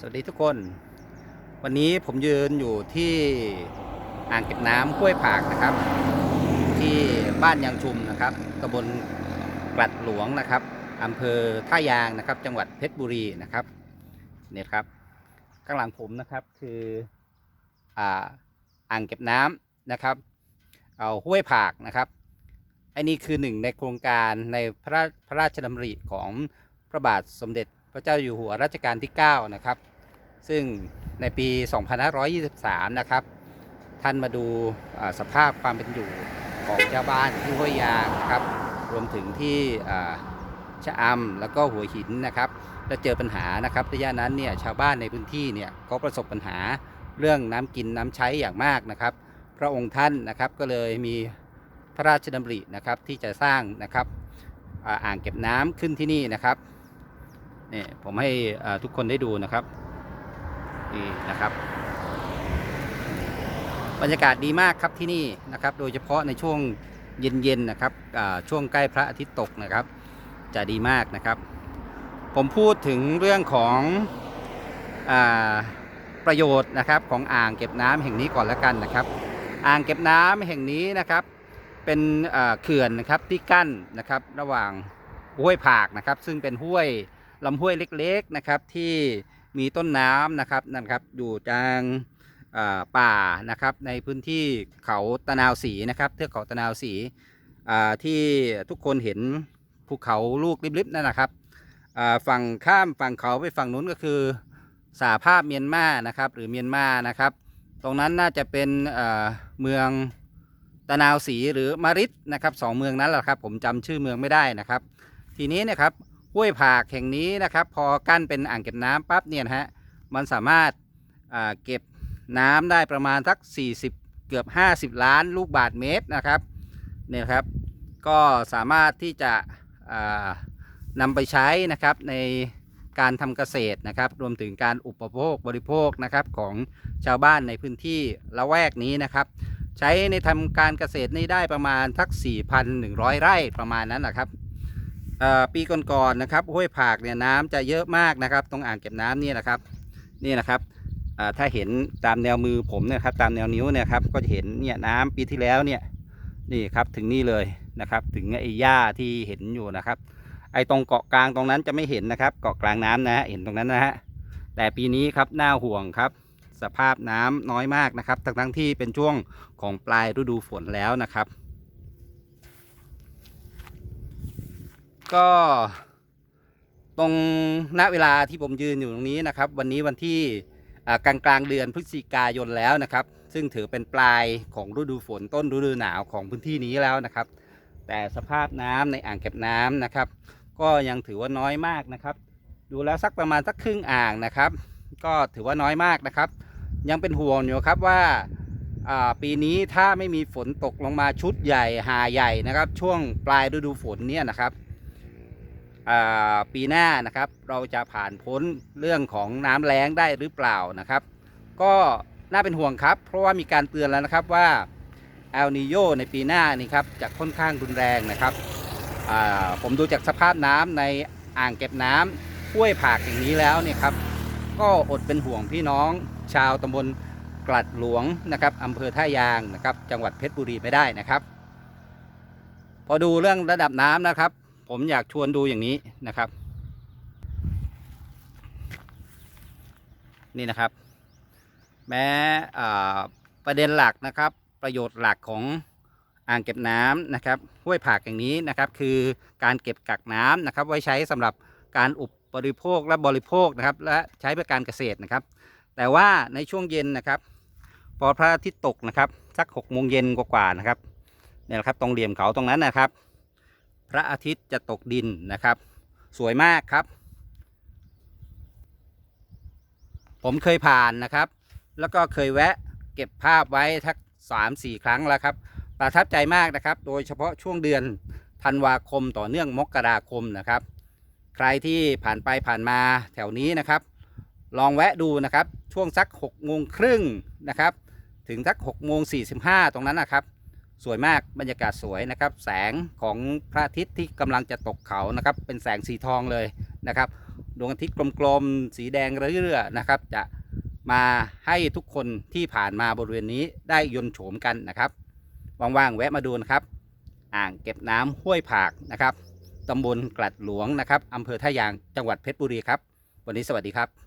สวัสดีทุกคน วันนี้ผมยืนอยู่ที่อ่างเก็บน้ำห้วยผากนะครับ ที่บ้านยางชุมนะครับตำบลกลัดหลวงนะครับอำเภอท่ายางนะครับ จังหวัดเพชรบุรีนะครับเนี่ยครับ ข้างหลังผมนะครับคืออ่าอ่างเก็บน้ำนะครับเอาห้วยผากนะครับอันนี้คือหนึ่งในโครงการในพระราพระราชดำริของพระบาทสมเด็จ ระเจ้าอยู่หัวรัชกาลที่ 9 นะครับ ซึ่งในปี 2523 นะครับ ท่านมาดูสภาพความเป็นอยู่ของชาวบ้านที่ห้วยยางนะครับ รวมถึงที่ชะอำแล้วก็หัวหินนะครับและเจอปัญหานะครับระยะนั้นเนี่ยชาวบ้านในพื้นที่เนี่ยก็ประสบปัญหาเรื่องน้ำกินน้ำใช้อย่างมากนะครับ พระองค์ท่านนะครับก็เลยมีพระราชดำรินะครับที่จะสร้างนะครับอ่าอ่างเก็บน้ำขึ้นที่นี่นะครับ นี่ผมให้ทุกคนได้ดูนะครับนี่นะครับ บรรยากาศดีมากครับที่นี่นะครับ โดยเฉพาะในช่วงเย็นๆนะครับช่วงใกล้พระอาทิตย์ตกนะครับ จะดีมากนะครับ ผมพูดถึงเรื่องของอประโยชน์นะครับของอ่างเก็บน้ำแห่งนี้ก่อนแล้วกันนะครับ อ่างเก็บน้ำแห่งนี้นะครับ เป็นเขื่อนนะครับที่กั้นนะครับ ระหว่างห้วยผากนะครับ ซึ่งเป็นห้วย ลำห้วยเล็กๆนะครับที่มีต้นน้ำนะครับนั่นครับอยู่จางป่านะครับในพื้นที่เขาตะนาวสีนะครับเทือกเขาตะนาวสีที่ทุกคนเห็นภูเขาลูกริบๆนั่นนะครับฝั่งข้ามฝั่งเขาไปฝั่งนู้นก็คือสาภาพเมียนมานะครับหรือเมียนมานะครับ ตรงนั้นน่าจะเป็นเมืองตะนาวสีหรือมาริดนะครับสองเมืองนั้นแหละครับผมจำชื่อเมืองไม่ได้นะครับ ทีนี้เนะครับ ห้วยผากแห่งนี้นะครับ พอกั้นเป็นอ่างเก็บน้ำปั๊บเนี่ยฮะมันสามารถเก็บน้ำได้ประมาณสัก 40 เกือบ 50 ล้านลูกบาทเมตรนะครับเนี่ยครับ ก็สามารถที่จะอ่านำไปใช้นะครับในการทำเกษตรนะครับ รวมถึงการอุปโภคบริโภคนะครับของชาวบ้านในพื้นที่ละแวกนี้นะครับ ใช้ในทำการเกษตรนี้ได้ประมาณทัก 4,100 ไร่ประมาณนั้นนะครับ ปีก่อนๆนะครับห้วยผากเนี่ยน้ำจะเยอะมากนะครับ ตรงอ่างเก็บน้ำนี่นะครับนี่นะครับถ้าเห็นตามแนวมือผมเนี่ยครับตามแนวนิ้วเนี่ยครับก็จะเห็นเนี่ยน้ำปีที่แล้วเนี่ยนี่ครับถึงนี่เลยนะครับ ถึงไอ้หญ้าที่เห็นอยู่นะครับ ไอ้ตรงเกาะกลางตรงนั้นจะไม่เห็นนะครับ เกาะกลางน้ำนะเห็นตรงนั้นนะฮะแต่ปีนี้ครับน่าห่วงครับ สภาพน้ำน้อยมากนะครับทั้งทั้งๆที่เป็นช่วงของปลายฤดูฝนแล้วนะครับ ก็ ตรงณเวลาที่ผมยืนอยู่ตรงนี้นะครับ วันนี้วันที่กลางกลางเดือนพฤศจิกายนแล้วนะครับ ซึ่งถือเป็นปลายของฤดูฝนต้นฤดูหนาวของพื้นที่นี้แล้วนะครับ แต่สภาพน้ำในอ่างเก็บน้ำนะครับ ก็ยังถือว่าน้อยมากนะครับ ดูแล้วสักประมาณสักครึ่งอ่างนะครับ ก็ถือว่าน้อยมากนะครับ ยังเป็นห่วงอยู่ครับว่าปีนี้ถ้าไม่มีฝนตกลงมาชุดใหญ่หาใหญ่นะครับ ช่วงปลายฤดูฝนเนี่ยนะครับ ปีหน้านะครับเราจะผ่านพ้นเรื่องของน้ำแล้งได้หรือเปล่านะครับ ก็น่าเป็นห่วงครับ เพราะว่ามีการเตือนแล้วนะครับว่าเอลนิโยในปีหน้านี่ครับจะค่อนข้างรุนแรงนะครับผมดูจากสภาพน้ำในอ่างเก็บน้ำห้วยผากอย่างนี้แล้วเนี่ยครับ ก็อดเป็นห่วงพี่น้องชาวตำบลกลัดหลวงนะครับอำเภอท่ายางนะครับ จังหวัดเพชรบุรีไม่ได้นะครับ พอดูเรื่องระดับน้ำนะครับ ผมอยากชวนดูอย่างนี้นะครับ นี่นะครับ แม้ประเด็นหลักนะครับ ประโยชน์หลักของอ่างเก็บน้ำนะครับห้วยผากอย่างนี้นะครับ คือการเก็บกักน้ำนะครับ ไว้ใช้สำหรับการอุปบริโภคและบริโภคนะครับ และใช้เพื่อการเกษตรนะครับ แต่ว่าในช่วงเย็นนะครับ พอพระอาทิตย์ตกนะครับ สักหกโมงเย็นกว่าๆนะครับเนี่ยนะครับตรงเหลี่ยมเขาตรงนั้นนะครับ พระอาทิตย์จะตกดินนะครับ สวยมากครับ ผมเคยผ่านนะครับ แล้วก็เคยแวะเก็บภาพไว้ทักสามสี่ครั้งแล้วครับ ประทับใจมากนะครับ โดยเฉพาะช่วงเดือนธันวาคมต่อเนื่องมกราคมนะครับ ใครที่ผ่านไปผ่านมาแถวนี้นะครับ ลองแวะดูนะครับ ช่วงสัก6กโมงครึ่งนะครับ ถึงสัก6กโมงสีตรงนั้นนะครับ สวยมากบรรยากาศสวยนะครับ แสงของพระอาทิตย์ที่กำลังจะตกเขานะครับ เป็นแสงสีทองเลยนะครับดวงอาทิตย์กลมๆ สีแดงเรื่อๆนะครับ จะมาให้ทุกคนที่ผ่านมาบริเวณนี้ได้ยนโฉมกันนะครับว่างๆแวะมาดูนะครับ อ่างเก็บน้ำห้วยผากนะครับตำบลกลัดหลวงนะครับอำเภอท่ายางจังหวัดเพชรบุรีครับ วันนี้สวัสดีครับ